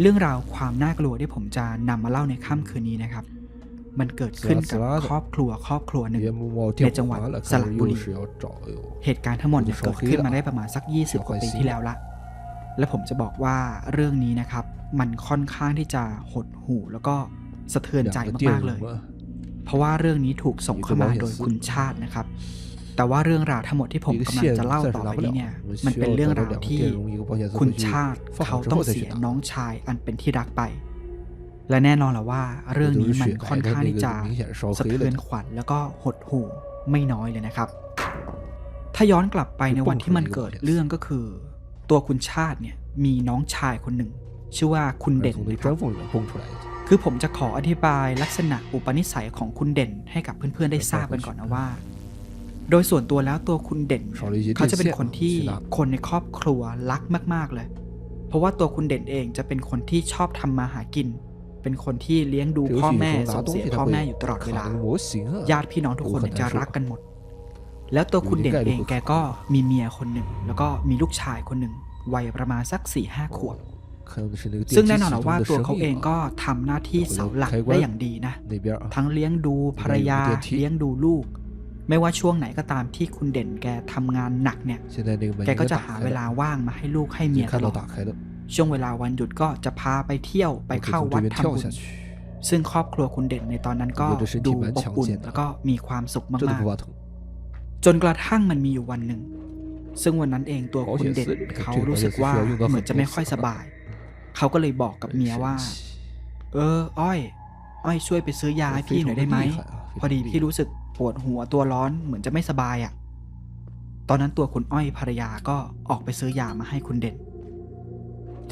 เรื่องราวความน่ากลัวที่ผมจะนำมาเล่าในค่ำคืนนี้นะครับ มันเกิดขึ้นกับครอบครัวครอบครัวหนึ่งในจังหวัดสระบุรีเหตุการณ์ทั้งหมดเกิดขึ้นมาได้ประมาณสัก 20 กว่าปีที่แล้วละ และผมจะบอกว่าเรื่องนี้นะครับ มันค่อนข้างที่จะหดหู่แล้วก็สะเทือนใจมากๆเลย เพราะว่าเรื่องนี้ถูกส่งเข้ามาโดยคุณชาตินะครับ แต่ว่าเรื่องราวทั้งหมดที่ผมกำลังจะเล่าต่อไปนี้เนี่ยมันเป็นเรื่องราวที่คุณชาติเขาต้องเสียน้องชายอันเป็นที่รักไป และแน่นอนแล้วว่า เรื่องนี้มันค่อนข้างจะสะเทือนขวัญแล้วก็หดหู่ไม่น้อยเลยนะครับ ถ้าย้อนกลับไปในวันที่มันเกิดเรื่องก็คือ ตัวคุณชาติเนี่ยมีน้องชายคนหนึ่ง ชื่อว่าคุณเด่นนะครับคือผมจะขออธิบายลักษณะอุปนิสัยของคุณเด่นให้กับเพื่อนๆได้ทราบกันก่อนนะว่า โดยส่วนตัวแล้วตัวคุณเด่นเเขาจะเป็นคนที่คนในครอบครัวรักมาก ๆเลย เพราะว่าตัวคุณเด่นเองจะเป็นคนที่ชอบทำมาหากิน เป็นคนที่เลี้ยงดูพ่อแม่ส่งเสียพ่อแม่อยู่ตลอดเวลาญาติพี่น้องทุกคนจะรักกันหมด แล้วตัวคุณเด่นเองแกก็มีเมียคนหนึ่งแล้วก็มีลูกชายคนหนึ่งวัยประมาณสักสี่ห้าขวบซึ่งแน่นอนว่าตัวเขาเองก็ทำหน้าที่เสาหลักได้อย่างดีนะ ทั้งเลี้ยงดูภรรยาเลี้ยงดูลูก ไม่ว่าช่วงไหนก็ตามที่คุณเด่นแกทำงานหนักเนี่ย แกก็จะหาเวลาว่างมาให้ลูกให้เมียตลอดช่วงเวลาวันหยุดก็จะพาไปเที่ยวไปเข้าวัดทำบุญซึ่งครอบครัวคุณเด่นในตอนนั้นก็ดูอบอุ่นแล้วก็มีความสุขมากๆจนกระทั่งมันมีอยู่วันหนึ่ง ซึ่งวันนั้นเองตัวคุณเด่นเขารู้สึกว่าเหมือนจะไม่ค่อยสบาย เขาก็เลยบอกกับเมียว่า เออ อ้อย อ้อยช่วยไปซื้อยาให้พี่หน่อยได้ไหมพอดีพี่รู้สึก ปวดหัวตัวร้อนเหมือนจะไม่สบายอะ่ะ ตอนนั้นตัวคุณอ้อยภรรยาก็ออกไปซื้อยามาให้คุณเด่น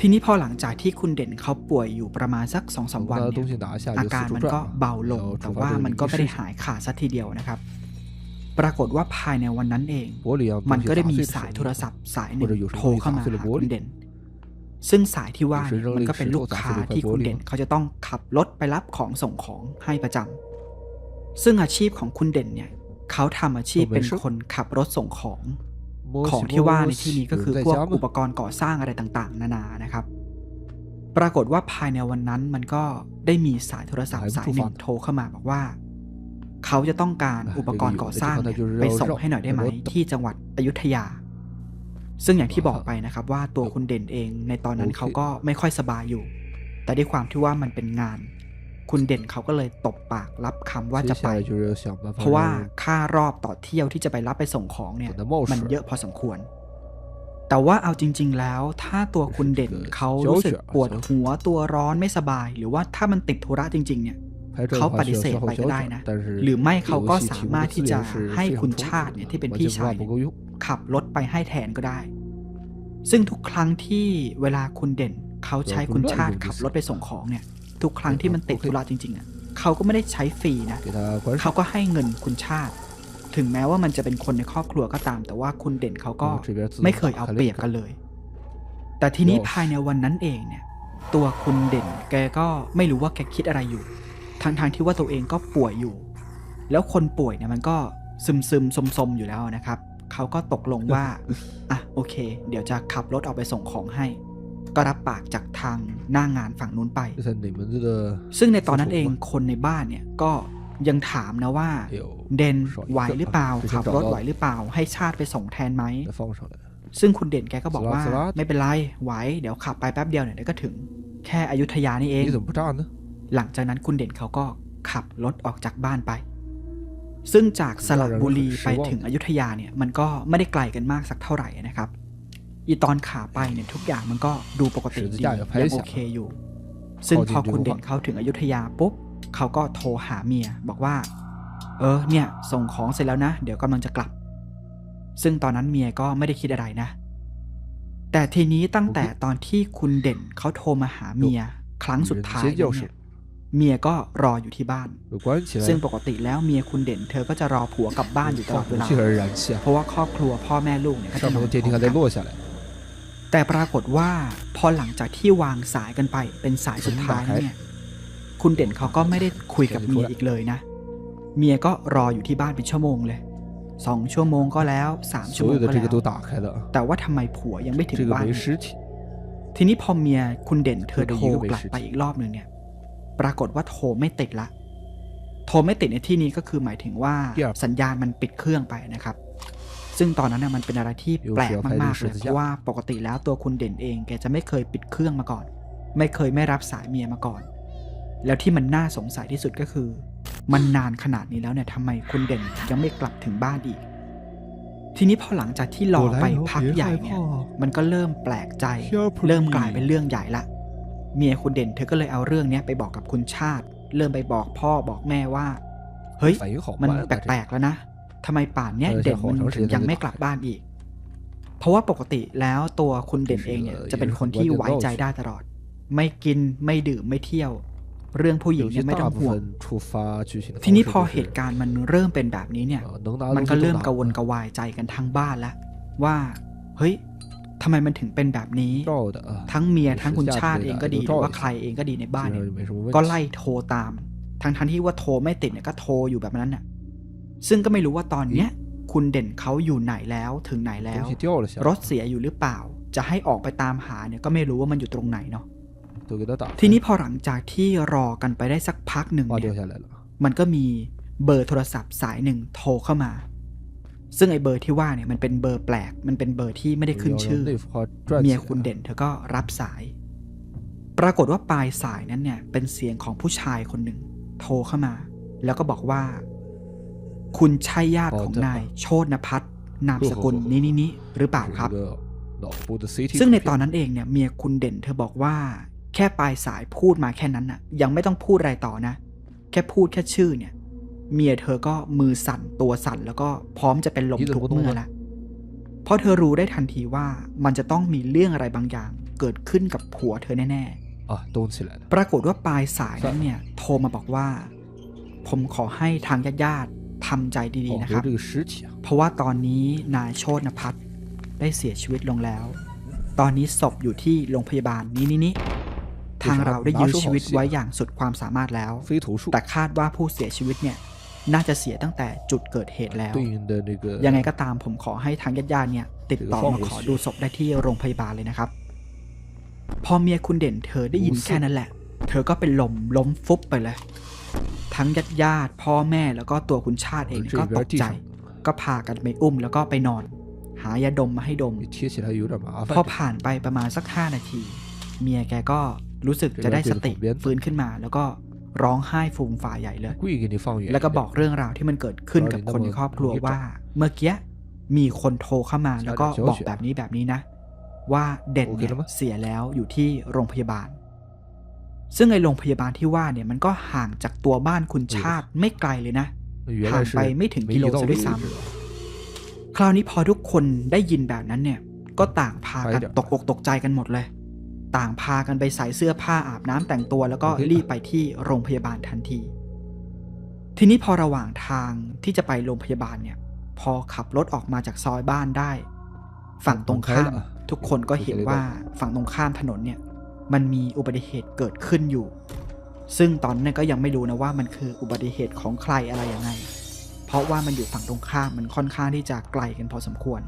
ทีนี้พอหลังจากที่คุณเด่นเขาป่วยอยู่ประมาณสักสองสาวันเนี่ยอาการมันก็เบาลง แต่ว่ามันก็ไม่ได้หายขาดสัทีเดียวนะครับ ปรากฏว่าภายในวันนั้นเอง มันก็ได้มีสายโทรศัพท์ สายหนึ่งโทรเข้ามาหาคุณเด่นซึ่งสายที่ว่ามันก็เป็นลูกค้าที่คุณเด่นเขาจะต้องขับรถไปรับของส่งของให้ประจำ ซึ่งอาชีพของคุณเด่นเนี่ย เขาทำอาชีพเป็นคนขับรถส่งของ ของที่ว่าในที่นี้ก็คือพวกอุปกรณ์ก่อสร้างอะไรต่างๆ นานานะครับ ปรากฏว่าภายในวันนั้นมันก็ได้มีสายโทรศัพท์สายหนึ่งโทรเข้ามาบอกว่า เขาจะต้องการอุปกรณ์ก่อสร้างไปส่งให้หน่อยได้ไหมที่จังหวัดอยุธยา ซึ่งอย่างที่บอกไปนะครับว่าตัวคุณเด่นเองในตอนนั้นเขาก็ไม่ค่อยสบายอยู่ แต่ด้วยความที่ว่ามันเป็นงาน คุณเด่นเขาก็เลยตบปากรับคำว่าจะไป เพราะว่าค่ารอบต่อเที่ยวที่จะไปรับไปส่งของเนี่ย มันเยอะพอสมควร แต่ว่าเอาจริง ๆ แล้ว ถ้าตัวคุณเด่นเขารู้สึกปวดหัวตัวร้อนไม่สบาย หรือว่าถ้ามันติดธุระจริง ๆ เนี่ยเขาปฏิเสธไปก็ได้นะ หรือไม่เขาก็สามารถที่จะให้คุณชาติเนี่ยที่เป็นพี่ชายขับรถไปให้แทนก็ได้ ซึ่งทุกครั้งที่เวลาคุณเด่นเขาใช้คุณชาติขับรถไปส่งของเนี่ย ทุกครั้งที่มันติดธุระจริงๆอะเขาก็ไม่ได้ใช้ฟรีนะเขาก็ให้เงินคุณชาติ ถึงแม้ว่ามันจะเป็นคนในครอบครัวก็ตาม แต่ว่าคุณเด่นเขาก็ไม่เคยเอาเปรียบกันเลย แต่ทีนี้ภายในวันนั้นเองเนี่ย ตัวคุณเด่นแกก็ไม่รู้ว่าแกคิดอะไรอยู่ทั้งทางที่ว่าตัวเองก็ป่วยอยู่ แล้วคนป่วยเนี่ยมันก็ซึมซึมสมสมอยู่แล้วนะครับ เขาก็ตกลงว่า อะโอเค เดี๋ยวจะขับรถออกไปส่งของให้ ก็รับปากจากทางหน้างงานฝั่งนู้นไป ซึ่งในตอนนั้นเองคนในบ้านเนี่ยก็ยังถามนะว่า เดนไหวหรือเปล่าขับรถไหวหรือเปล่า ให้ชาติไปส่งแทนไหมซึ่งคุณเด่นแกก็บอกว่า ไม่เป็นไรไหวเดี๋ยวขับไปแป๊บเดียวเนี่ยเดี๋ยวก็ถึง แค่อยุธยานี่เองหลังจากนั้นคุณเด่นเขาก็ขับรถออกจากบ้านไป ซึ่งจากสระบุรีไปถึงอยุธยาเนี่ยมันก็ไม่ได้ไกลกันมากสักเท่าไหร่นะครับ อีตอนขาไปเนี่ยทุกอย่างมันก็ดูปกติดียังโอเคอยู่ ซึ่งพอคุณเด่นเข้าถึงอยุธยาปุ๊บเขาก็โทรหาเมียบอกว่า เออเนี่ยส่งของเสร็จแล้วนะ เดี๋ยวกำลังจะกลับ ซึ่งตอนนั้นเมียก็ไม่ได้คิดอะไรนะ แต่ทีนี้ตั้งแต่ตอนที่คุณเด่นเขาโทรมาหาเมียครั้งสุดท้ายเนี่ยเมียก็รออยู่ที่บ้าน ซึ่งปกติแล้วเมียคุณเด่นเธอก็จะรอผัวกลับบ้านอยู่ตลอดเวลาเพราะว่าครอบครัวพ่อแม่ลูกเนี่ยเขาจะนอนพร้อมกัน แต่ปรากฏว่าพอหลังจากที่วางสายกันไปเป็นสายสุดท้ายเนี่ย คุณเด่นเขาก็ไม่ได้คุยกับเมียอีกเลยนะ เมียก็รออยู่ที่บ้านเป็นชั่วโมงเลยสองชั่วโมงก็แล้วสามชั่วโมงก็แล้วแต่ว่าทำไมผัวยังไม่ถึงบ้านทีนี้พอเมียคุณเด่นเธอโทรกลับไปอีกรอบหนึ่งเนี่ย ปรากฏว่าโทรไม่ติดละ โทรไม่ติดในที่นี้ก็คือหมายถึงว่าสัญญาณมันปิดเครื่องไปนะครับ ซึ่งตอนนั้นมันเป็นอะไรที่แปลกมากๆเลยเพราะว่าปกติแล้วตัวคุณเด่นเองแกจะไม่เคยปิดเครื่องมาก่อน ไม่เคยไม่รับสายเมียมาก่อน แล้วที่มันน่าสงสัยที่สุดก็คือ มันนานขนาดนี้แล้วเนี่ยทำไมคุณเด่นยังไม่กลับถึงบ้านอีก ทีนี้พอหลังจากที่รอไปพักใหญ่เนี่ยมันก็เริ่มแปลกใจ เริ่มกลายเป็นเรื่องใหญ่ละเมียคุณเด่นเธอก็เลยเอาเรื่องนี้ไปบอกกับคุณชาติ เริ่มไปบอกพ่อบอกแม่ว่า เฮ้ย มันแปลกๆแล้วนะ ทำไมป่านเนี้ยเด่นมันถึงยังไม่กลับบ้านอีก เพราะว่าปกติแล้วตัวคุณเด่นเองเนี่ยจะเป็นคนที่ไว้ใจได้ตลอด ไม่กินไม่ดื่มไม่เที่ยว เรื่องผู้หญิงเนี่ยไม่ต้องห่วงทีนี้พอเหตุการณ์มันเริ่มเป็นแบบนี้เนี่ย มันก็เริ่มกังวลกวายใจกันทั้งบ้านแล้วว่า เฮ้ยทำไมมันถึงเป็นแบบนี้ ทั้งเมียทั้งคุณชาติเองก็ดีหรือว่าใครเองก็ดีในบ้านเนี่ยก็ไล่โทรตาม ทั้งทั้งที่ว่าโทรไม่ติดเนี่ยก็โทรอยู่แบบนั้นน่ะ ซึ่งก็ไม่รู้ว่าตอนเนี้ยคุณเด่นเขาอยู่ไหนแล้วถึงไหนแล้ว รถเสียอยู่หรือเปล่า จะให้ออกไปตามหาเนี่ยก็ไม่รู้ว่ามันอยู่ตรงไหนเนาะทีนี้พอหลังจากที่รอกันไปได้สักพักหนึ่งเนี่ยมันก็มีเบอร์โทรศัพท์สายหนึ่งโทรเข้ามา ซึ่งไอเบอร์ที่ว่าเนี่ยมันเป็นเบอร์แปลก มันเป็นเบอร์ที่ไม่ได้ขึ้นชื่อ เมียคุณเด่นเธอก็รับสาย ปรากฏว่าปลายสายนั้นเนี่ยเป็นเสียงของผู้ชายคนหนึ่งโทรเข้ามา แล้วก็บอกว่า คุณใช่ญาติของนายโชตนภัทรนามสกุลนี้นี้นี้หรือเปล่าครับ ซึ่งในตอนนั้นเองเนี่ยเมียคุณเด่นเธอบอกว่า แค่ปลายสายพูดมาแค่นั้นน่ะ ยังไม่ต้องพูดอะไรต่อนะ แค่พูดแค่ชื่อเนี่ย เมียเธอก็มือสั่นตัวสั่นแล้วก็พร้อมจะเป็นลมทุกเมื่อละเพราะเธอรู้ได้ทันทีว่ามันจะต้องมีเรื่องอะไรบางอย่าง เกิดขึ้นกับผัวเธอแน่ๆปรากฏว่าปลายสายนั้นเนี่ย โทรมาบอกว่า ผมขอให้ทางญาติ ทำใจดีๆนะครับ เพราะว่าตอนนี้นายโชตนพัฒได้เสียชีวิตลงแล้ว ตอนนี้ศพอยู่ที่โรงพยาบาลนี้นี่นี่ทางเราได้ยื้อชีวิตไว้อย่างสุดความสามารถแล้ว แต่คาดว่าผู้เสียชีวิตเนี่ยน่าจะเสียตั้งแต่จุดเกิดเหตุแล้ว ยังไงก็ตามผมขอให้ทางญาติๆเนี่ย ติดต่อมาขอดูศพได้ที่โรงพยาบาลเลยนะครับ พอเมียคุณเด่นเธอได้ยินแค่นั้นแหละ เธอก็เป็นลมล้มฟุบไปเลย ทั้งญาติญาติพ่อแม่แล้วก็ตัวคุณชาติเองก็ตกใจ ก็พากันไปอุ้มแล้วก็ไปนอน หายาดมมาให้ดมพอผ่านไปประมาณสักห้านาที เมียแกก็รู้สึกจะได้สติฟื้นขึ้นมา แล้วก็ร้องไห้ฟูมฝ่ายใหญ่เลย แล้วก็บอกเรื่องราวที่มันเกิดขึ้นกับคนในครอบครัวว่า เมื่อกี้มีคนโทรเข้ามาแล้วก็บอกแบบนี้แบบนี้นะ ว่าเด่นเสียแล้วอยู่ที่โรงพยาบาล ซึ่งไอโรงพยาบาลที่ว่าเนี่ยมันก็ห่างจากตัวบ้านคุณชาติไม่ไกลเลยนะห่างไปไม่ถึงกิโลซะด้วยซ้ำคราวนี้พอทุกคนได้ยินแบบนั้นเนี่ย ก็ต่างพากันตกอกตกใจกันหมดเลย ต่างพากันไปใส่เสื้อผ้าอาบน้ำแต่งตัว แล้วก็รีบไปที่โรงพยาบาลทันที ทีนี้พอระหว่างทางที่จะไปโรงพยาบาลเนี่ย พอขับรถออกมาจากซอยบ้านได้ ฝั่งตรงข้าม ทุกคนก็เห็นว่าฝั่งตรงข้ามถนนเนี่ย มันมีอุบัติเหตุเกิดขึ้นอยู่ ซึ่งตอนนั้นก็ยังไม่รู้นะว่ามันคืออุบัติเหตุของใครอะไรยังไง เพราะว่ามันอยู่ฝั่งตรงข้ามมันค่อนข้างที่จะไกลกันพอสมควร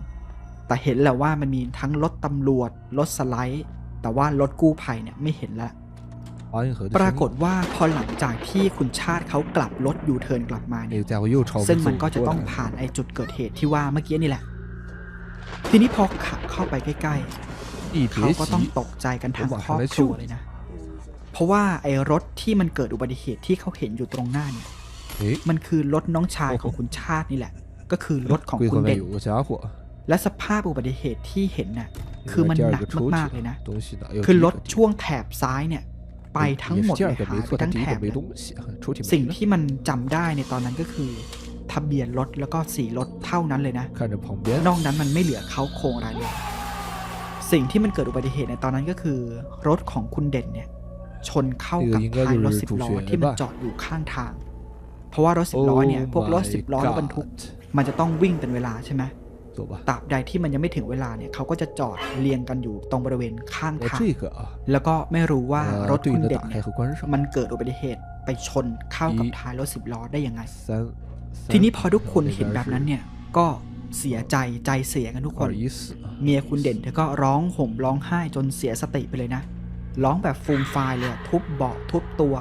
แต่เห็นแล้วว่ามันมีทั้งรถตำรวจรถสไลด์ แต่ว่ารถกู้ภัยเนี่ยไม่เห็นแล้วปรากฏว่าพอหลังจากที่คุณชาติเขากลับรถยูเทิร์นกลับมาเนี่ยซึ่งมันก็จะต้องผ่านไอ้จุดเกิดเหตุที่ว่าเมื่อกี้นี่แหละ ทีนี้พอขับเข้าไปใกล้ๆ เขาก็ต้องตกใจกันทั้งครอบครัวเลยนะ เพราะว่าไอ้รถที่มันเกิดอุบัติเหตุที่เขาเห็นอยู่ตรงหน้าเนี่ยมันคือรถน้องชายของคุณชาตินี่แหละ ก็คือรถของคุณเด่นและสภาพอุบัติเหตุที่เห็นน่ะคือมันหนักมากๆเลยนะ คือรถช่วงแถบซ้ายเนี่ย ไปทั้งหมดเลยหายไปทั้งแถบสิ่งที่มันจำได้ในตอนนั้นก็คือ ทะเบียนรถแล้วก็สีรถเท่านั้นเลยนะ นอกนั้นมันไม่เหลือเขาโครงอะไรเลย สิ่งที่มันเกิดอุบัติเหตุในตอนนั้นก็คือ รถของคุณเด่นเนี่ย ชนเข้ากับท้ายรถสิบล้อที่มันจอดอยู่ข้างทาง เพราะว่ารถสิบล้อเนี่ยพวกรถสิบล้อบรรทุก มันจะต้องวิ่งเป็นเวลาใช่ไหมตราบใดที่มันยังไม่ถึงเวลาเนี่ยเขาก็จะจอดเรียงกันอยู่ตรงบริเวณข้างทางแล้วก็ไม่รู้ว่ารถคุณเด็กเนี่ยมันเกิดอุบัติเหตุไปชนเข้ากับท้ายรถสิบล้อได้ยังไง ทีนี้พอทุกคนเห็นแบบนั้นเนี่ยก็ เสียใจใจเสียกันทุกคน เมียคุณเด่นเธอก็ร้องห่มร้องไห้จนเสียสติไปเลยนะ ร้องแบบฟูมฟายเลยทุบเบาะทุบตัว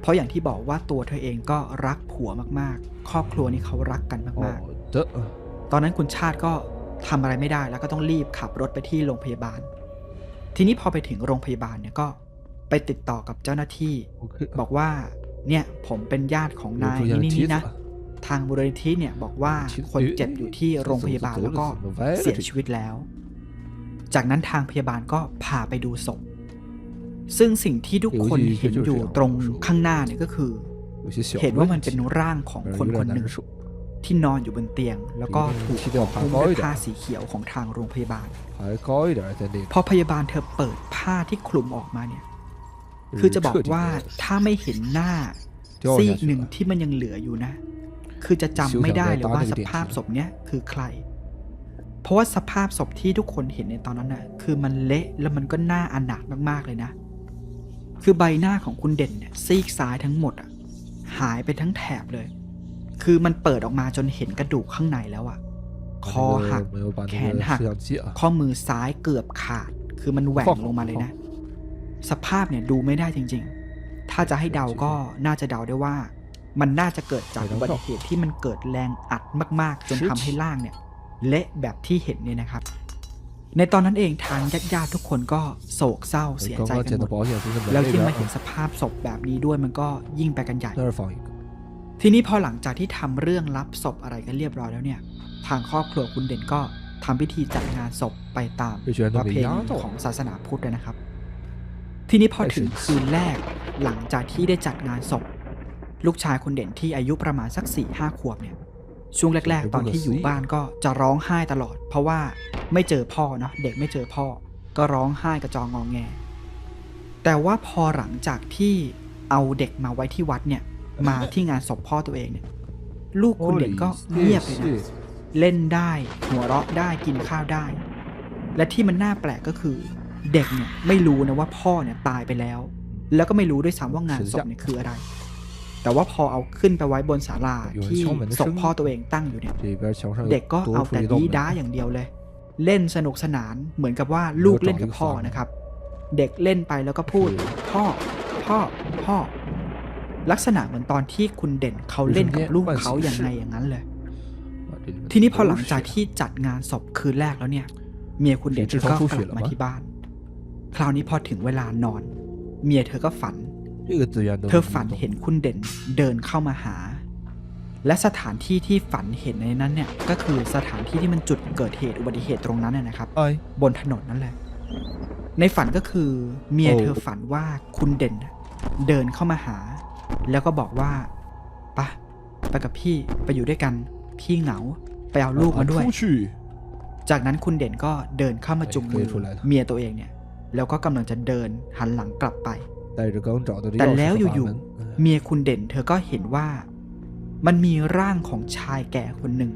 เพราะอย่างที่บอกว่าตัวเธอเองก็รักผัวมากๆ ครอบครัวนี้เขารักกันมากๆ ตอนนั้นคุณชาติก็ทำอะไรไม่ได้แล้วก็ต้องรีบขับรถไปที่โรงพยาบาล ทีนี้พอไปถึงโรงพยาบาลเนี่ยก็ไปติดต่อกับเจ้าหน้าที่ บอกว่าเนี่ยผมเป็นญาติของนายนี่นี่นะ ทางบริษัทเนี่ยบอกว่าคนเจ็บอยู่ที่โรงพยาบาลแล้วก็เสียชีวิตแล้ว จากนั้นทางพยาบาลก็พาไปดูศพ ซึ่งสิ่งที่ทุกคนเห็นอยู่ตรงข้างหน้าเนี่ยก็คือ เห็นว่ามันเป็นร่างของคนคนหนึ่งที่นอนอยู่บนเตียง แล้วก็ถูกคลุมด้วยผ้าสีเขียวของทางโรงพยาบาลพอพยาบาลเธอเปิดผ้าที่คลุมออกมาเนี่ย คือจะบอกว่าถ้าไม่เห็นหน้าซีกหนึ่งที่มันยังเหลืออยู่นะ คือจะจำไม่ได้เลยว่าสภาพศพเนี้ยคือใคร เพราะว่าสภาพศพที่ทุกคนเห็นในตอนนั้นน่ะ คือมันเละแล้วมันก็หน้าอนาถมากๆเลยนะ คือใบหน้าของคุณเด่นเนี่ยซีกซ้ายทั้งหมดอะหายไปทั้งแถบเลย คือมันเปิดออกมาจนเห็นกระดูกข้างในแล้วอะ คอหัก แขนหัก ข้อมือซ้ายเกือบขาด คือมันแหว่งลงมาเลยนะ สภาพเนี่ยดูไม่ได้จริง ๆ ถ้าจะให้เดาก็น่าจะเดาได้ว่า มันน่าจะเกิดจากอุบัติเหตุที่มันเกิดแรงอัดมาก ๆ จนทำให้ล่างเนี่ยเละแบบที่เห็นเนี่ยนะครับ ในตอนนั้นเองทางญาติญาติทุกคนก็โศกเศร้าเสียใจกันหมดแล้วที่มาเห็นสภาพศพแบบนี้ด้วยมันก็ยิ่งไปกันใหญ่ทีนี้พอหลังจากที่ทำเรื่องรับศพอะไรกันเรียบร้อยแล้วเนี่ย ทางครอบครัวคุณเด่นก็ทำพิธีจัดงานศพไปตามประเพณีของศาสนาพุทธนะครับ ทีนี้พอถึงคืนแรกหลังจากที่ได้จัดงานศพ ลูกชายคุณเด่นที่อายุประมาณสัก4ี่ห้าขวบเนี่ย ช่วงแรก ๆ ตอนที่อยู่บ้านก็จะร้องไห้ตลอด เพราะว่าไม่เจอพ่อเนาะเด็กไม่เจอพ่อ ก็ร้องไห้กระจองงองแง แต่ว่าพอหลังจากที่เอาเด็กมาไว้ที่วัดเนี่ย มาที่งานศพพ่อตัวเองเนี่ย ลูกคุณเด่นก็เงียบเลยนะเล่นได้หัวเราะได้กินข้าวได้ และที่มันน่าแปลกก็คือ เด็กเนี่ยไม่รู้นะว่าพ่อเนี่ยตายไปแล้ว แล้วก็ไม่รู้ด้วยซ้ำว่างานศพเนี่ยคืออะไร แต่ว่าพอเอาขึ้นไปไว้บนศาลาที่ศพพ่อตัวเองตั้งอยู่เนี่ยเด็กก็เอาแต่ดีด้าอย่างเดียวเลย เล่นสนุกสนานเหมือนกับว่าลูกเล่นกับพ่อนะครับ เด็กเล่นไปแล้วก็พูด พ่อ พ่อ พ่อ ลักษณะเหมือนตอนที่คุณเด่นเขาเล่นกับลูกเขาอย่างไรอย่างนั้นเลย ทีนี้พอหลังจากที่จัดงานศพคืนแรกแล้วเนี่ย เมียคุณเด่นก็กลับมาที่บ้าน คราวนี้พอถึงเวลานอน เมียเธอก็ฝัน เธอฝันเห็นคุณเด่นเดินเข้ามาหา และสถานที่ที่ฝันเห็นในนั้นเนี่ยก็คือสถานที่ที่มันจุดเกิดเหตุอุบัติเหตุตรงนั้นน่ยนะครับบนถนนนั่นแหละ ในฝันก็คือเมียเธอฝันว่าคุณเด่นเดินเข้ามาหา แล้วก็บอกว่าปะไปกับพี่ไปอยู่ด้วยกัน พี่เหงาไปเอาลูกมาด้วย จากนั้นคุณเด่นก็เดินเข้ามาจุงมือเมียตัวเองเนี่ย แล้วก็กำลังจะเดินหันหลังกลับไป แต่แล้วอยู่ๆเมียคุณเด่นเธอก็เห็นว่า มันมีร่างของชายแก่คนหนึ่ง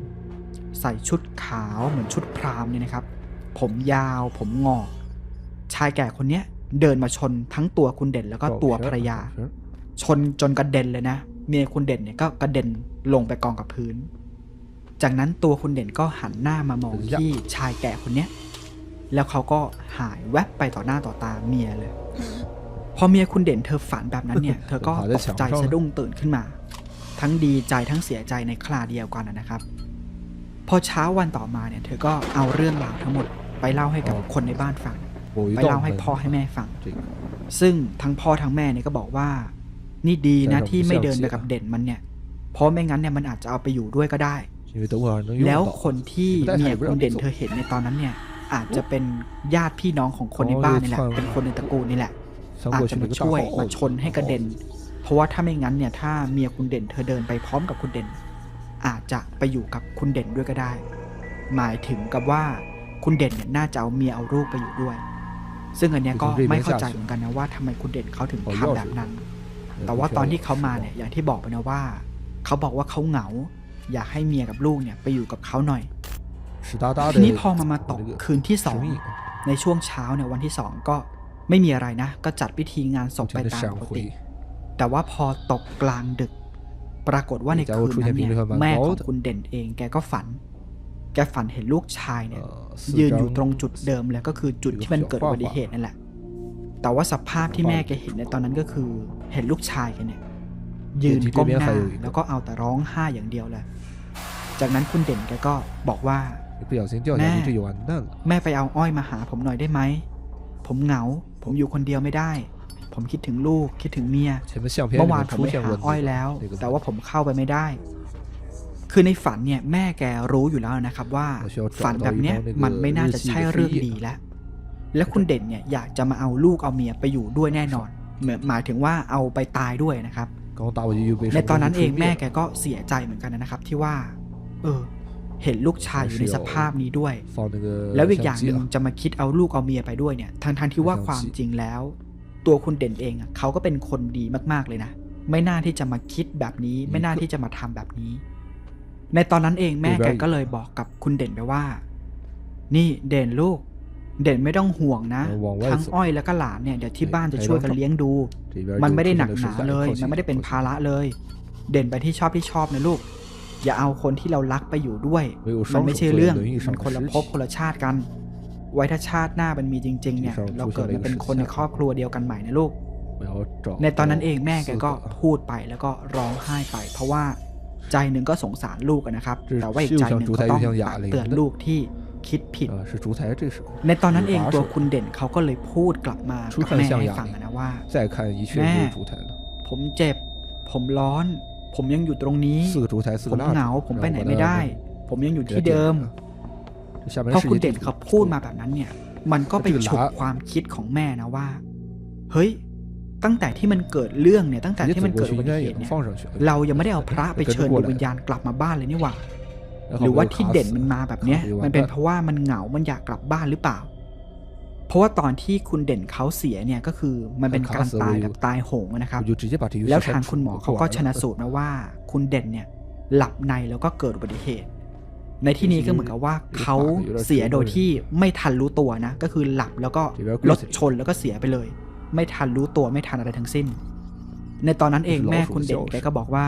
ใส่ชุดขาวเหมือนชุดพรามเนี่ยนะครับ ผมยาวผมงอก ชายแก่คนเนี้ยเดินมาชนทั้งตัวคุณเด่นแล้วก็ตัวภรรยา ชนจนกระเด็นเลยนะ เมียคุณเด่นเนี่ยก็กระเด็นลงไปกองกับพื้น จากนั้นตัวคุณเด่นก็หันหน้ามามองที่ชายแก่คนเนี้ยแล้วเขาก็หายแวบไปต่อหน้าต่อตาเมียเลย พอเมียคุณเด่นเธอฝันแบบนั้นเนี่ย เธอก็ตกใจสะดุ้งตื่นขึ้นมา ทั้งดีใจทั้งเสียใจในคราเดียวกันนะครับ พอเช้าวันต่อมาเนี่ย เธอก็เอาเรื่องราวทั้งหมดไปเล่าให้กับคนในบ้านฟัง ไปเล่าให้พ่อให้แม่ฟัง ซึ่งทั้งพ่อทั้งแม่เนี่ยก็บอกว่า นี่ดีนะที่ไม่เดินไปกับเด่นมันเนี่ย เพราะไม่งั้นเนี่ยมันอาจจะเอาไปอยู่ด้วยก็ได้ แล้วคนที่เมียคุณเด่นเธอเห็นในตอนนั้นเนี่ย อาจจะเป็นญาติพี่น้องของคนในบ้านนี่แหละ เป็นคนในตระกูลนี่แหละ อาจจะมาช่วยมาชนให้กระเด็น เพราะว่าถ้าไม่งั้นเนี่ยถ้าเมียคุณเด่นเธอเดินไปพร้อมกับคุณเด่น อาจจะไปอยู่กับคุณเด่นด้วยก็ได้ หมายถึงกับว่าคุณเด่นเนี่ยน่าจะเอาเมียเอาลูกไปอยู่ด้วย ซึ่งอันเนี้ยก็ไม่เข้าใจเหมือนกันนะว่าทำไมคุณเด่นเขาถึงทำแบบนั้น แต่ว่าตอนที่เขามาเนี่ยอย่างที่บอกไปนะว่าเขาบอกว่าเขาเหงา อยากให้เมียกับลูกเนี่ยไปอยู่กับเขาหน่อยทีนี้พอมามาตกคืนที่สองในช่วงเช้าเนี่ยวันที่สองก็ ไม่มีอะไรนะ ก็จัดพิธีงานศพไปตามปกติ แต่ว่าพอตกกลางดึก ปรากฏว่าในคืนนั้นเนี่ยแม่ของคุณเด่นเองแกก็ฝัน แกฝันเห็นลูกชายเนี่ย ยืนอยู่ตรงจุดเดิมแล้วก็คือจุดที่มันเกิดอุบัติเหตุนั่นแหละ แต่ว่าสภาพที่แม่แกเห็นในตอนนั้นก็คือ เห็นลูกชายแกเนี่ยยืนก้มหน้าแล้วก็เอาแต่ร้องไห้อย่างเดียวแหละจากนั้นคุณเด่นแกก็บอกว่าแม่แม่ไปเอาอ้อยมาหาผมหน่อยได้ไหม ผมเหงา ผมอยู่คนเดียวไม่ได้ ผมคิดถึงลูกคิดถึงเมียเมื่อวานผมไปหาอ้อยแล้ว แต่ว่าผมเข้าไปไม่ได้ คือในฝันเนี่ยแม่แกรู้อยู่แล้วนะครับ ว่าฝันแบบเนี้ยมันไม่น่าจะใช่เรื่องดีแล้ว และคุณเด่นเนี่ยอยากจะมาเอาลูกเอาเมียไปอยู่ด้วยแน่นอนหมายถึงว่าเอาไปตายด้วยนะครับในตอนนั้นเองแม่แกก็เสียใจเหมือนกันนะครับ ที่ว่า เออ เห็นลูกชายอยู่ในสภาพนี้ด้วย แล้วอีกอย่างหนึ่งจะมาคิดเอาลูกเอาเมียไปด้วยเนี่ยทั้งทั้งที่ว่าความจริงแล้ว ตัวคุณเด่นเองเขาก็เป็นคนดีมากๆเลยนะ ไม่น่าที่จะมาคิดแบบนี้ ไม่น่าที่จะมาทำแบบนี้ ในตอนนั้นเองแม่แกก็เลยบอกกับคุณเด่นไปว่า นี่เด่นลูก เด่นไม่ต้องห่วงนะทั้งอ้อยแล้วก็หลานเนี่ยเดี๋ยวที่บ้านจะช่วยกันเลี้ยงดู มันไม่ได้หนักหนาเลย มันไม่ได้เป็นภาระเลย เด่นไปที่ชอบที่ชอบนะลูก อย่าเอาคนที่เรารักไปอยู่ด้วย มันไม่ใช่เรื่อง มันคนละพบคนละชาติกัน ไว้ถ้าชาติหน้ามันมีจริง ๆ เนี่ย เราเกิดมาเป็นคนในครอบครัวเดียวกันใหม่นะลูก ในตอนนั้นเองแม่แกก็พูดไปแล้วก็ร้องไห้ไป เพราะว่าใจหนึ่งก็สงสารลูกนะครับ แต่ว่าอีกใจหนึ่งก็ต้องเตือนลูกที่คิดผิด ในตอนนั้นเองตัวคุณเด่นเขาก็เลยพูดกลับมากับแม่ให้ฟังนะว่าแม่ผมเจ็บ ผมร้อน ผมยังอยู่ตรงนี้สื่อถูแท้สื่อผมเหงาผมไปไหนไม่ได้ ผมยังอยู่ที่เดิมเพราะคุณเด่นเขาพูดมาแบบนั้นเนี่ย มันก็ไปฉุกความคิดของแม่นะว่า เฮ้ย ตั้งแต่ที่มันเกิดเรื่องเนี่ย ตั้งแต่ที่มันเกิดอุบัติเหตุเนี่ยเรายังไม่ได้เอาพระไปเชิญดวงวิญญาณกลับมาบ้านเลยนี่หว่าหรือว่าที่เด่นมันมาแบบเนี้ย มันเป็นเพราะว่ามันเหงา มันอยากกลับบ้านหรือเปล่า เพราะว่าตอนที่คุณเด่นเขาเสียเนี่ยก็คือมันเป็นการตายแบบตายโหงนะครับแล้วทางคุณหมอเขาก็ชนะสูตรนะว่า คุณเด่นเนี่ยหลับในแล้วก็เกิดอุบัติเหตุ ในที่นี้ก็เหมือนกับว่าเขาเสียโดยที่ไม่ทันรู้ตัวนะ ก็คือหลับแล้วก็รถชนแล้วก็เสียไปเลย ไม่ทันรู้ตัวไม่ทันอะไรทั้งสิ้น ในตอนนั้นเองแม่คุณเด่นแกก็บอกว่า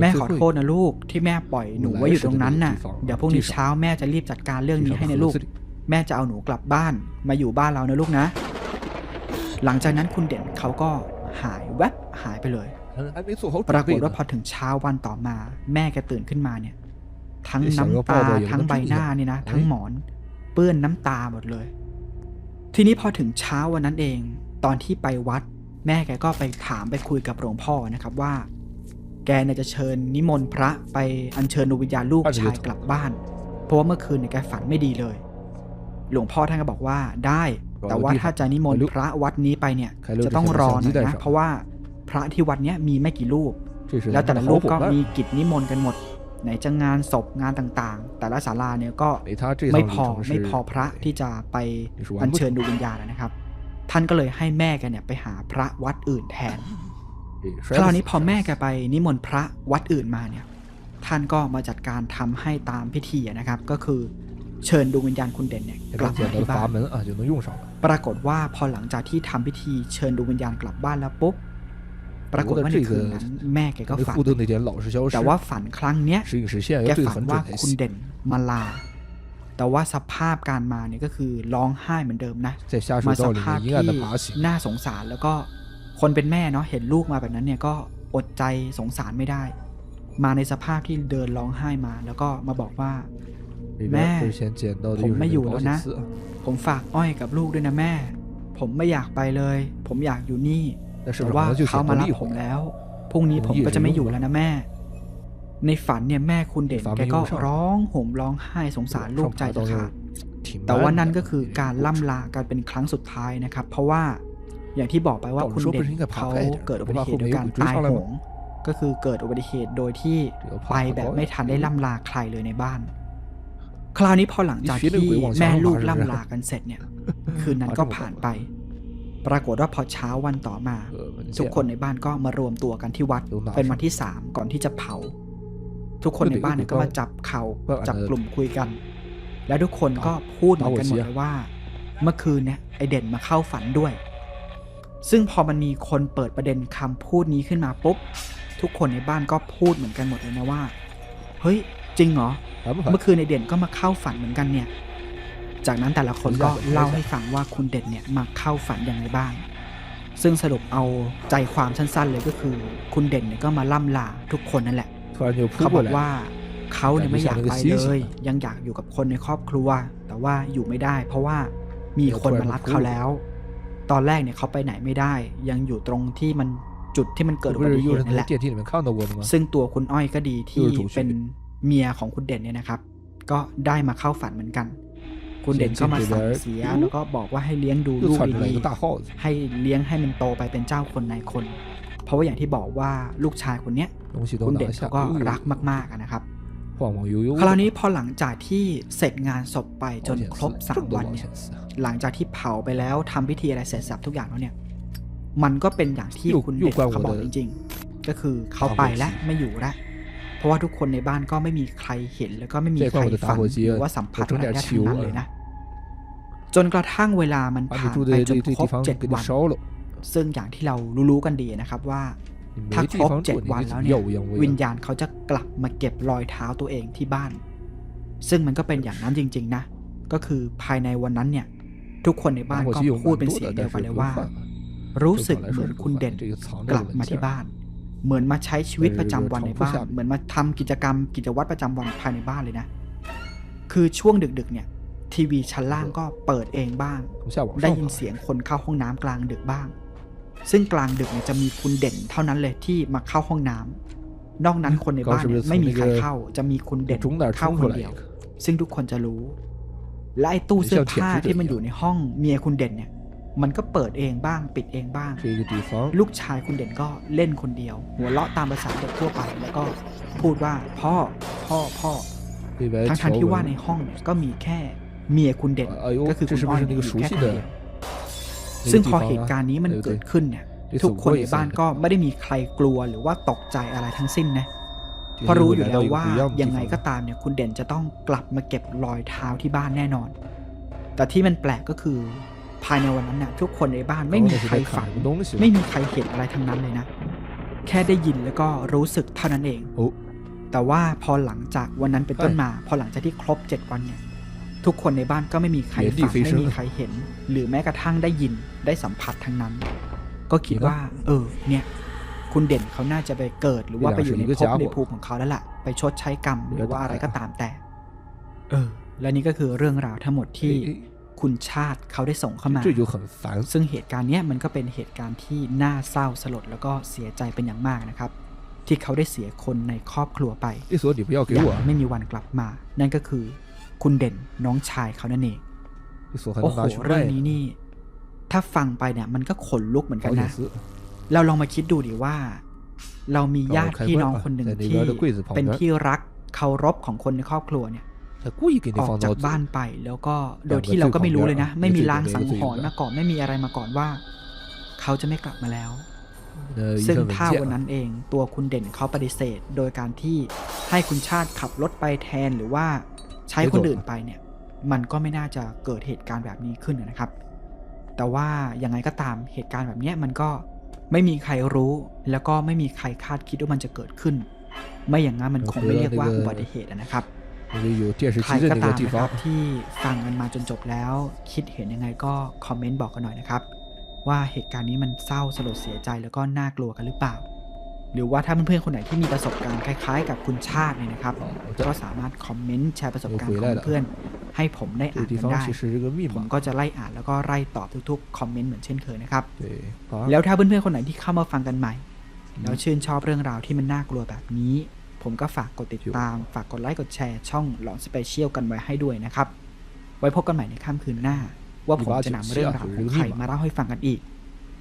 แม่ขอโทษนะลูกที่แม่ปล่อยหนูไว้อยู่ตรงนั้นน่ะเดี๋ยวพรุ่งนี้เช้าแม่จะรีบจัดการเรื่องนี้ให้ในลูก แม่จะเอาหนูกลับบ้านมาอยู่บ้านเรานะลูกนะ หลังจากนั้นคุณเด่นเขาก็หายแวบหายไปเลย ปรากฏว่าพอถึงเช้าวันต่อมา แม่แกตื่นขึ้นมาเนี่ย ทั้งน้ำตาทั้งใบหน้านี่นะ ทั้งหมอน เปื้อนน้ำตาหมดเลย ทีนี้พอถึงเช้าวันนั้นเอง ตอนที่ไปวัด แม่แกก็ไปถามไปคุยกับหลวงพ่อนะครับว่า แกเนี่ยจะเชิญนิมนต์พระไปอัญเชิญดวงวิญญาณลูกชายกลับบ้าน เพราะว่าเมื่อคืนเนี่ยแกฝันไม่ดีเลย หลวงพ่อท่านก็บอกว่าได้ แต่ว่าถ้าจะนิมนต์พระวัดนี้ไปเนี่ย จะต้องรอหน่อยนะเพราะว่าพระที่วัดเนี้ยมีไม่กี่รูป แล้วแต่ละรูปก็มีกิจนิมนต์กันหมดไหนจะงานศพงานต่างๆ แต่ละศาลาเนี่ยก็ไม่พอไม่พอพระที่จะไปอัญเชิญดวงวิญญาณนะครับ ท่านก็เลยให้แม่แกเนี่ยไปหาพระวัดอื่นแทนคราวนี้พอแม่แกไปนิมนต์พระวัดอื่นมาเนี่ย ท่านก็มาจัดการทำให้ตามพิธีนะครับ ก็คือ เชิญดวงวิญญาณคุณเด่นเนี่ยกลับที่บ้านปรากฏว่าพอหลังจากที่ทำพิธีเชิญดวงวิญญาณกลับบ้านแล้วปุ๊บปรากฏว่าในคืนนั้นแม่แกก็ฝันแต่ว่าฝันครั้งเนี้ยแกฝันว่าคุณเด่นมาลา แต่ว่าสภาพการมาเนี่ยก็คือร้องไห้เหมือนเดิมนะมาสภาพที่น่าสงสารแล้วก็คนเป็นแม่เนาะเห็นลูกมาแบบนั้นเนี่ยก็อดใจสงสารไม่ได้ มาในสภาพที่เดินร้องไห้มา แล้วก็มาบอกว่า แม่ผมไม่อยู่แล้วนะ ผมฝากอ้อยกับลูกด้วยนะแม่ ผมไม่อยากไปเลย ผมอยากอยู่นี่แต่ว่าเขามารับผมแล้วพรุ่งนี้ผมก็จะไม่อยู่แล้วนะแม่ ในฝันเนี่ยแม่คุณเด่นแกก็ร้องห่มร้องไห้สงสารลูกใจจะขาดแต่ว่านั่นก็คือการล่ำลาการเป็นครั้งสุดท้ายนะครับ เพราะว่าอย่างที่บอกไปว่าคุณเด่นเขาเกิดอุบัติเหตุโดยการตายโหงก็คือเกิดอุบัติเหตุโดยที่ไปแบบไม่ทันได้ล่ำลาใครเลยในบ้าน คราวนี้พอหลังจากที่แม่ลูกล่ำลากันเสร็จเนี่ย คืนนั้นก็ผ่านไป ปรากฏว่าพอเช้าวันต่อมา ทุกคนในบ้านก็มารวมตัวกันที่วัด เป็นวันที่สามก่อนที่จะเผา ทุกคนในบ้านเนี่ยก็มาจับเขา่าจับกลุ่มคุยกัน และทุกคนก็พูดเหมือนกันหมดเลยว่า เมื่อคืนเนี่ยไอเด่นมาเข้าฝันด้วย ซึ่งพอมันมีคนเปิดประเด็นคำพูดนี้ขึ้นมาปุ๊บทุกคนในบ้านก็พูดเหมือนกันหมดเลยนะว่า เฮ้ย จริงเหรอ เมื่อคืนในเด่นก็มาเข้าฝันเหมือนกันเนี่ย จากนั้นแต่ละคนก็เล่าให้ฟังว่าคุณเด่นเนี่ยมาเข้าฝันอย่างไรบ้าง ซึ่งสรุปเอาใจความสั้นๆเลยก็คือ คุณเด่นเนี่ยก็มาล่ำลาทุกคนนั่นแหละ เขาบอกว่าเขาเนี่ยไม่อยากไปเลย ยังอยากอยู่กับคนในครอบครัว แต่ว่าอยู่ไม่ได้ เพราะว่ามีคนมารับเขาแล้ว ตอนแรกเนี่ยเขาไปไหนไม่ได้ ยังอยู่ตรงที่มันจุดที่มันเกิดอุบัติเหตุนั่นแหละซึ่งตัวคุณอ้อยก็ดีที่เป็น เมียของคุณเด่นเนี่ยนะครับ ก็ได้มาเข้าฝันเหมือนกัน คุณเด่นก็มาสั่งเสียแล้วก็บอกว่าให้เลี้ยงดูลูกดีๆให้เลี้ยงให้มันโตไปเป็นเจ้าคนนายคน เพราะว่าอย่างที่บอกว่าลูกชายคนเนี้ยคุณเด่นเขาก็รักมากๆนะครับคราวนี้พอหลังจากที่เสร็จงานศพไปจนครบสามวันเนี่ยหลังจากที่เผาไปแล้วทำพิธีอะไรเสร็จสับทุกอย่างแล้วเนี่ย มันก็เป็นอย่างที่คุณเด่นเขาบอกจริง ๆ ก็คือเขาไปแล้วไม่อยู่แล้ว ราะว่าทุกคนในบ้านก็ไม่มีใครเห็น แล้วก็ไม่มีใครฟังหรือว่าสัมผัสอะไรได้ทั้งนั้นเลยนะ จนกระทั่งเวลามันผ่านไปจนครบเจ็ดวัน ซึ่งอย่างที่เรารู้ๆกันดีนะครับว่า ถ้าครบเจ็ดวันแล้วเนี่ยวิญญาณเขาจะกลับมาเก็บรอยเท้าตัวเองที่บ้าน ซึ่งมันก็เป็นอย่างนั้นจริง ๆ นะ ก็คือภายในวันนั้นเนี่ย ทุกคนในบ้านก็พูดเป็นเสียงเดียวกันเลยว่า รู้สึกเหมือนคุณเด่นกลับมาที่บ้าน เหมือนมาใช้ชีวิตประจำวันในบ้าน เหมือนมาทำกิจกรรม กิจวัตรประจำวันภายในบ้านเลยนะ คือช่วงดึกๆ เนี่ย ทีวีชั้นล่างก็เปิดเองบ้าง ได้ยินเสียงคนเข้าห้องน้ำกลางดึกบ้าง ซึ่งกลางดึกเนี่ยจะมีคุณเด่นเท่านั้นเลยที่มาเข้าห้องน้ำ นอกนั้นคนในบ้านไม่มีใครเข้า จะมีคุณเด่นเข้าคนเดียว ซึ่งทุกคนจะรู้ และไอ้ตู้เสื้อผ้าที่มันอยู่ในห้องเมียคุณเด่นเนี่ย มันก็เปิดเองบ้างปิดเองบ้าง ลูกชายคุณเด่นก็เล่นคนเดียว หัวเราะตามภาษาเด็กทั่วไปแล้วก็พูดว่าพ่อพ่อพ่อทั้งทันที่ว่าในห้องเนี่ยก็มีแค่เมียคุณเด่นก็คือคุณอ้อยแค่คนเดียวซึ่งพอเหตุการณ์นี้มันเกิดขึ้นเนี่ยทุกคนในบ้านก็ไม่ได้มีใครกลัวหรือว่าตกใจอะไรทั้งสิ้นนะเพราะรู้อยู่แล้วว่ายังไงก็ตามเนี่ยคุณเด่นจะต้องกลับมาเก็บรอยเท้าที่บ้านแน่นอน แต่ที่มันแปลกก็คือ ภายในวันนั้นนะทุกคนในบ้านไม่มีใครฝันไม่มีใครเห็นอะไรทั้งนั้นเลยนะ แค่ได้ยินแล้วก็รู้สึกเท่านั้นเองแต่ว่าพอหลังจากวันนั้นเป็นต้นมา พอหลังจากที่ครบเจ็ดวันเนี่ย ทุกคนในบ้านก็ไม่มีใครฝันไม่มีใครเห็น หรือแม้กระทั่งได้ยินได้สัมผัสทั้งนั้น ก็คิดว่า เออ เนี่ย คุณเด่นเขาน่าจะไปเกิด หรือว่าไปอยู่ในภพในภูมิของเขาแล้วล่ะ ไปชดใช้กรรมหรือว่าอะไรก็ตามแต่ เออ และนี่ก็คือเรื่องราวทั้งหมดที่ คุณชาติเขาได้ส่งเข้ามาอยู่ของฝังซึ่งเหตุการณ์นี้มันก็เป็นเหตุการณ์ที่น่าเศร้าสลดแล้วก็เสียใจเป็นอย่างมากนะครับ ที่เขาได้เสียคนในครอบครัวไปอย่างไม่มีวันกลับมา นั่นก็คือ คุณเด่นน้องชายเขานั่นเองโอ้โหเรื่องนี้นี่ ถ้าฟังไปเนี่ย มันก็ขนลุกเหมือนกันนะเราลองมาคิดดูดิว่า เรามีญาติพี่น้องคนหนึ่งที่เป็นที่รักเคารพของคนในครอบครัวเนี่ย 他故意给你 ออก 放 จา 到 กบ้านไปแล้วก็โดย แบบ ที่เราก็ไม่รู้เลยนะ 最旁边 ไม่มี 最 ลางสังหรณ์ 最旁边 มาก่อนไม่มีอะไรมาก่อนว่า เขาจะไม่กลับมาแล้ว 呃一 ซึ่ง 份文 ถ้าวัน 件 นั้นเองตัวคุณเด่นเขาปฏิเสธ โดยการที่ให้คุณชาติขับรถไปแทนหรือว่าใช้คนอื่นไปเนี่ย มันก็ไม่น่าจะเกิดเหตุการณ์แบบนี้ขึ้นนะครับ แต่ว่ายังไงก็ตามเหตุการณ์แบบเนี้ยมันก็ไม่มีใครรู้ แล้วก็ไม่มีใครคาดคิดว่ามันจะเกิดขึ้น ไม่อย่างนั้นมันคงไม่เรียกว่าอุบัติเหตุอะนะครับ 那个有电视 ใครก็ตามครับที่ฟังมันมาจนจบแล้ว คิดเห็นยังไงก็คอมเมนต์บอกกันหน่อยนะครับ ว่าเหตุการณ์นี้มันเศร้าสลดเสียใจแล้วก็น่ากลัวกันหรือเปล่า หรือว่าถ้าเพื่อนๆคนไหนที่มีประสบการณ์คล้ายๆ กับคุณชาติเนี่ยนะครับ ก็สามารถคอมเมนต์แชร์ประสบการณ์ของเพื่อนให้ผมได้อ่านกันได้ ผมก็จะไล่อ่านแล้วก็ไล่ตอบทุกๆ คอมเมนต์เหมือนเช่นเคยนะครับ แล้วถ้าเพื่อนๆคนไหนที่เข้ามาฟังกันใหม่ แล้วชื่นชอบเรื่องราวที่มันน่ากลัวแบบนี้ ผมก็ฝากกดติดตาม ฝากกดไลค์กดแชร์ช่องหลอนสเปเชียลกันไว้ให้ด้วยนะครับ ไว้พบกันใหม่ในค่ำคืนหน้า ว่าผมจะนำเรื่องราวของใครมาเล่าให้ฟังกันอีก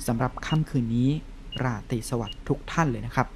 สำหรับค่ำคืนนี้ ราตรีสวัสดิ์ทุกท่านเลยนะครับ